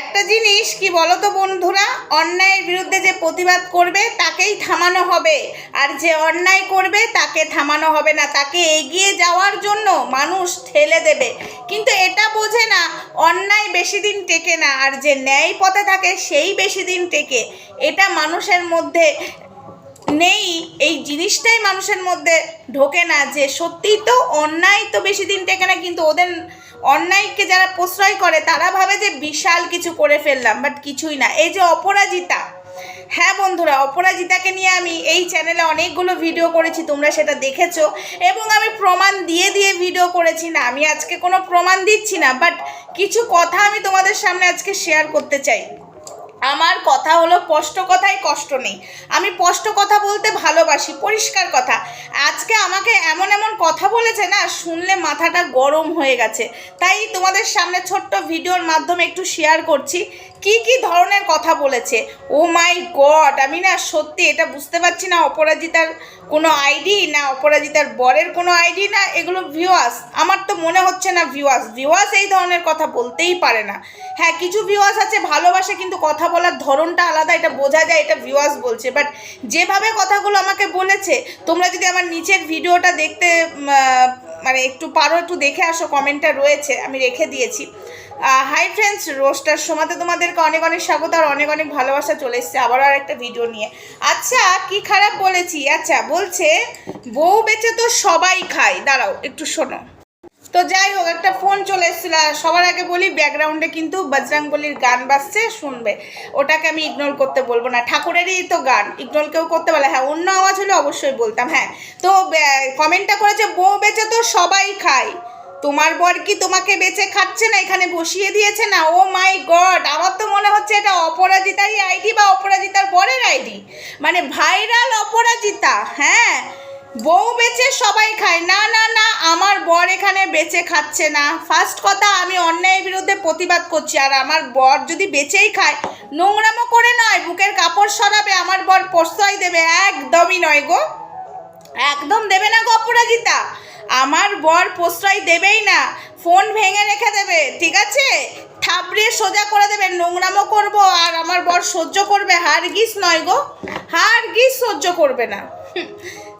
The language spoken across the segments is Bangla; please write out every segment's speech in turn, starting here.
একটা জিনিস কি বলো তো বন্ধুরা? অন্যায়ের বিরুদ্ধে যে প্রতিবাদ করবে, তাকেই থামানো হবে। আর যে অন্যায় করবে, তাকে থামানো হবে না। তাকে এগিয়ে যাওয়ার জন্য মানুষ ঠেলে দেবে। কিন্তু এটা বোঝে না, অন্যায় বেশি দিন টেকে না। আর যে ন্যায় পথে থাকে, সেই বেশি দিন টেকে। এটা মানুষের মধ্যে নেই। এই জিনিসটাই মানুষের মধ্যে ঢোকে না যে সত্যিই তো অন্যায় তো বেশি দিন টেকে না, কিন্তু ওদের অন্যায়কে যারা প্রশ্রয় করে, তারা ভাবে যে বিশাল কিছু করে ফেললাম বাট কিছুই না। এই যে অপরাজিতা হ্যাঁ বন্ধুরা, অপরাজিতাকে নিয়ে আমি এই চ্যানেলে অনেকগুলো ভিডিও করেছি, তোমরা সেটা দেখেছ, এবং আমি প্রমাণ দিয়ে দিয়ে ভিডিও করেছি না, আমি আজকে কোনো প্রমাণ দিচ্ছি না বাট কিছু কথা আমি তোমাদের সামনে আজকে শেয়ার করতে চাই। আমার কথা হলো স্পষ্ট কথায় কষ্ট নেই। আমি স্পষ্ট কথা বলতে ভালোবাসি, পরিষ্কার কথা। আজকে আমাকে এমন এমন কথা বলেছে না, শুনলে মাথাটা গরম হয়ে গেছে। তাই তোমাদের সামনে ছোট্ট ভিডিওর মাধ্যমে একটু শেয়ার করছি। কি কি ধরনের কথা বলেছে? ও মাই গড আমি না সত্যি এটা বুঝতে পারছি না, অপরাজিতার কোনো আইডি না অপরাজিতার বরের কোনো আইডি না, এগুলো ভিউয়ার্স আমার তো মনে হচ্ছে না ভিউয়ার্স ভিউয়ার্স এই ধরনের কথা বলতেই পারে না। হ্যাঁ কিছু ভিউয়ার্স আছে, ভালোবাসে, কিন্তু কথা বলার ধরনটা আলাদা, এটা বোঝা যায়, এটা ভিউয়ার্স বলছে। বাট যেভাবে কথাগুলো আমাকে বলেছে, তোমরা যদি আমার নিচের ভিডিওটা দেখতে মানে একটু পারো, একটু দেখে আসো, কমেন্টটা রয়েছে, আমি রেখে দিয়েছি। হাই ফ্রেন্ডস রোস্টার সময়তে তোমাদেরকে অনেক অনেক স্বাগত আর অনেক অনেক ভালোবাসা চলে এসছে আবারও আর একটা ভিডিও নিয়ে। আচ্ছা কি খারাপ বলেছি? আচ্ছা বলছে, বউ বেচে তো সবাই খায়। দাঁড়াও, একটু শোনো। তো যাই হোক, একটা ফোন চলে এসেছিল। সবার আগে বলি ব্যাকগ্রাউন্ডে কিন্তু বজরাঙ্গলির গান বাজছে, শুনবে। ওটাকে আমি ইগনোর করতে বলব না। ঠাকুরেরই তো গান ইগনোর কেউ করতে পারে হ্যাঁ অন্য আওয়াজ হলে অবশ্যই বলতাম। হ্যাঁ তো কমেন্টটা করেছে, বউ বেচে তো সবাই খায়। তোমার বর কি তোমাকে বেচে খাচ্ছে না? এখানে বসিয়ে দিয়েছে না? ও মাই গড আমার তো মনে হচ্ছে এটা অপরাজিতারই আইডি বা অপরাজিতার বরের আইডি। মানে ভাইরাল অপরাজিতা হ্যাঁ। বউ বেচে সবাই খায়। না না না, আমার বর এখানে বেচে খাচ্ছে না। ফার্স্ট কথা, আমি অন্যায়ের বিরুদ্ধে প্রতিবাদ করছি। আর আমার বর যদি বেচেই খায়, নোংরামো করে নয়, বুকের কাপড় সরাবে, আমার বর প্রশ্রয় দেবে। একদমই নয় গো। একদম দেবে না গো অপরাজিতা। আমার বর প্রশ্রয় দেবেই না। ফোন ভেঙে রেখে দেবে, ঠিক আছে? থাবড়িয়ে সোজা করে দেবে, নোংরামো করব, আর আমার বর সহ্য করবে। হার হারগিস নয় গো। হারগিস সহ্য করবে না।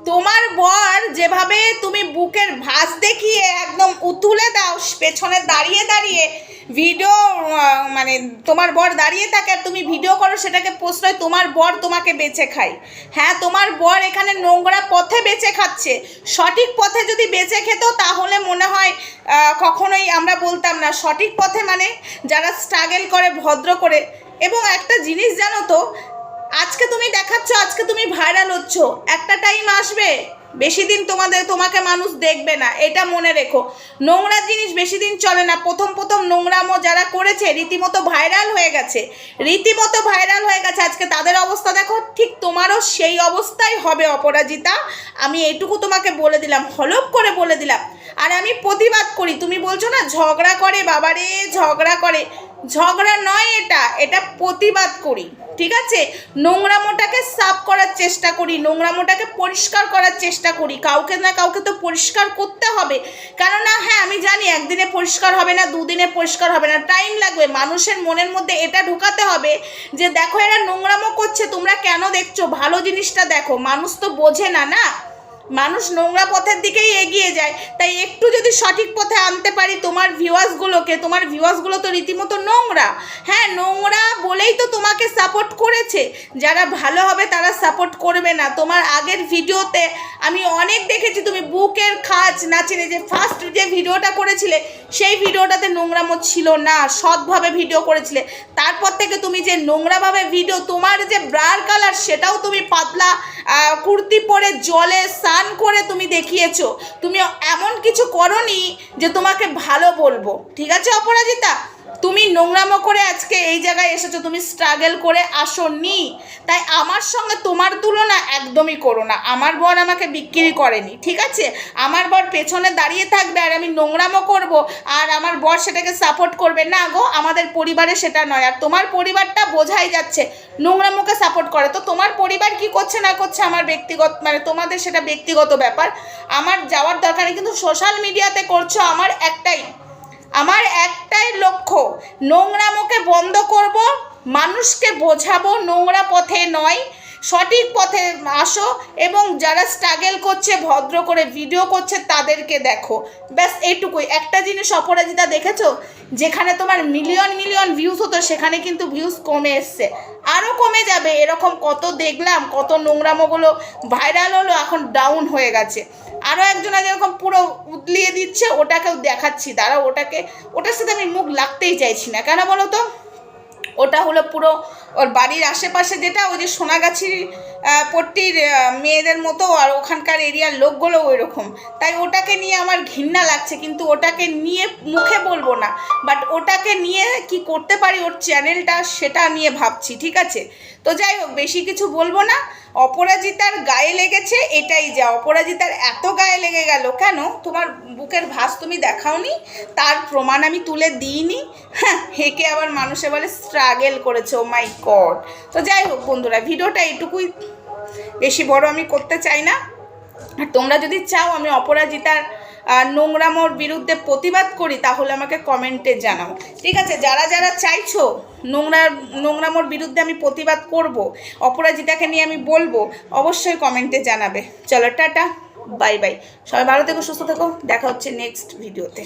তোমার বর যেভাবে তুমি বুকের ভাঁজ দেখিয়ে একদম উতুলে দাও, পেছনে দাঁড়িয়ে দাঁড়িয়ে ভিডিও মানে তোমার বর দাঁড়িয়ে থাকে আর তুমি ভিডিও করো, সেটাকে প্রশ্রয় তোমার বর তোমাকে বেঁচে খায়। হ্যাঁ তোমার বর এখানে নোংরা পথে বেঁচে খাচ্ছে। সঠিক পথে যদি বেঁচে খেত, তাহলে মনে হয় কখনোই আমরা বলতাম না। সঠিক পথে মানে যারা স্ট্রাগেল করে, ভদ্র করে। এবং একটা জিনিস জানো তো আজকে তুমি দেখাচ্ছ, আজকে তুমি ভাইরাল হচ্ছ। একটা টাইম আসবে, বেশি দিন তোমাদের, তোমাকে মানুষ দেখবে না, এটা মনে রেখো। নোংরা জিনিস বেশি দিন চলে না। প্রথম প্রথম নোংরামো যারা করেছে, রীতিমতো ভাইরাল হয়ে গেছে। রীতিমতো ভাইরাল হয়ে গেছে। আজকে তাদের অবস্থা দেখো, ঠিক তোমারও সেই অবস্থাই হবে, অপরাজিতা। আমি এটুকু তোমাকে বলে দিলাম, হলপ করে বলে দিলাম। আর আমি প্রতিবাদ করি। তুমি বলছো না, ঝগড়া করে, বাবারে, ঝগড়া করে। ঝগড়া নয় এটা এটা প্রতিবাদ করি, ঠিক আছে? নোংরামোটাকে সাফ করার চেষ্টা করি, নোংরামোটাকে পরিষ্কার করার চেষ্টা করি, কাউকে না কাউকে তো পরিষ্কার করতে হবে। কেননা হ্যাঁ আমি জানি একদিনে পরিষ্কার হবে না, দুদিনে পরিষ্কার হবে না টাইম লাগবে, মানুষের মনের মধ্যে এটা ঢোকাতে হবে যে, দেখো এরা নোংরামো করছে, তোমরা কেন দেখছ? ভালো জিনিসটা দেখো, মানুষ তো বোঝে না না? মানুষ নোংরা পথের দিকেই এগিয়ে যায়। তাই একটু যদি সঠিক পথে আনতে পারি, তোমার ভিউয়ার্সগুলোকে তোমার ভিউয়ার্সগুলো তো রীতিমতো নোংরা। হ্যাঁ নোংরা বলেই তো তোমাকে সাপোর্ট করেছে। যারা ভালো হবে তারা সাপোর্ট করবে না। তোমার আগের ভিডিওতে আমি অনেক দেখেছি, তুমি বুকের খাজ নাচেনে যে ফার্স্ট যে ভিডিওটা করেছিলে, সেই ভিডিওটাতে নোংরামো ছিল না, সৎভাবে ভিডিও করেছিলে। তারপর থেকে তুমি যে নোংরাভাবে ভিডিও তোমার যে ব্রার কালার সেটাও তুমি পাতলা কুর্তি পরে জলে স্নান করে তুমি দেখিয়েছ। তুমি এমন কিছু করনি যে তোমাকে ভালো বলব। ঠিক আছে, অপরাজিতা? তুমি নোংরামো করে আজকে এই জায়গায় এসেছ, তুমি স্ট্রাগল করে আসোনি। তাই আমার সঙ্গে তোমার তুলনা একদমই করো না। আমার বর আমাকে বিক্রি করেনি, ঠিক আছে? আমার বর পেছনে দাঁড়িয়ে থাকবে আর আমি নোংরামো করব আর আমার বর সেটাকে সাপোর্ট করবে। না গো, আমাদের পরিবারে সেটা নয়। আর তোমার পরিবারটা বোঝাই যাচ্ছে, নোংরামোকে সাপোর্ট করে। তো তোমার পরিবার কি করছে না করছে আমার ব্যক্তিগত মানে তোমাদের সেটা ব্যক্তিগত ব্যাপার। আমার যাওয়ার দরকার কিন্তু সোশ্যাল মিডিয়াতে করছ আমার একটাই আমার একটাই লক্ষ্য নোংরামোকে বন্ধ করব মানুষকে বোঝাবো নোংরা পথে নয়। সঠিক পথে আসো এবং যারা স্ট্রাগেল করছে, ভদ্র করে ভিডিও করছে, তাদেরকে দেখো। ব্যাস, এইটুকুই। একটা জিনিস অপরাজিতা দেখেছ? যেখানে তোমার মিলিয়ন মিলিয়ন ভিউজ হতো, সেখানে কিন্তু ভিউজ কমে এসছে। আরও কমে যাবে। এরকম কত দেখলাম, কত নোংরামোগুলো ভাইরাল হলো, এখন ডাউন হয়ে গেছে। আরও একজনা যেরকম পুরো উতলিয়ে দিচ্ছে, ওটাকেও দেখাচ্ছি। তারা ওটাকে, ওটার সাথে আমি মুখ লাগতেই চাইছি না। কেন বলো তো? ওটা হলো পুরো ওর বাড়ির আশেপাশে যেটা ওই যে সোনাগাছির পট্টির মেয়েদের মতো আর ওখানকার এরিয়ার লোকগুলো ওই রকম তাই ওটাকে নিয়ে আমার ঘৃণা লাগছে, কিন্তু ওটাকে নিয়ে মুখে বলব না। বাট ওটাকে নিয়ে কি করতে পারি ওর চ্যানেলটা সেটা নিয়ে ভাবছি, ঠিক আছে? তো যাই হোক, বেশি কিছু বলব না। অপরাজিতার গায়ে লেগেছে এটাই যা। অপরাজিতার এত গায়ে লেগে গেল কেন? তোমার বুকের ভাস তুমি দেখাওনি। তার প্রমাণ আমি তুলে দিইনি। হ্যাঁ হেঁকে আবার মানুষে বলে স্ট্রাগেল করেছে। ও মাই গড তো যাই হোক বন্ধুরা, ভিডিওটা এইটুকুই বেশি বড় আমি করতে চাই না। আর তোমরা যদি চাও আমি অপরাজিতার নোংরামোর বিরুদ্ধে প্রতিবাদ করি, তাহলে আমাকে কমেন্টে জানাও। ঠিক আছে, যারা যারা চাইছো নোংরা নোংরামোর বিরুদ্ধে আমি প্রতিবাদ করব, অপরাজিতাকে নিয়ে আমি বলব, অবশ্যই কমেন্টে জানাবে। চলো, টাটা, বাই বাই। সবাই ভালো থেকো, সুস্থ থেকো। দেখা হচ্ছে নেক্সট ভিডিওতে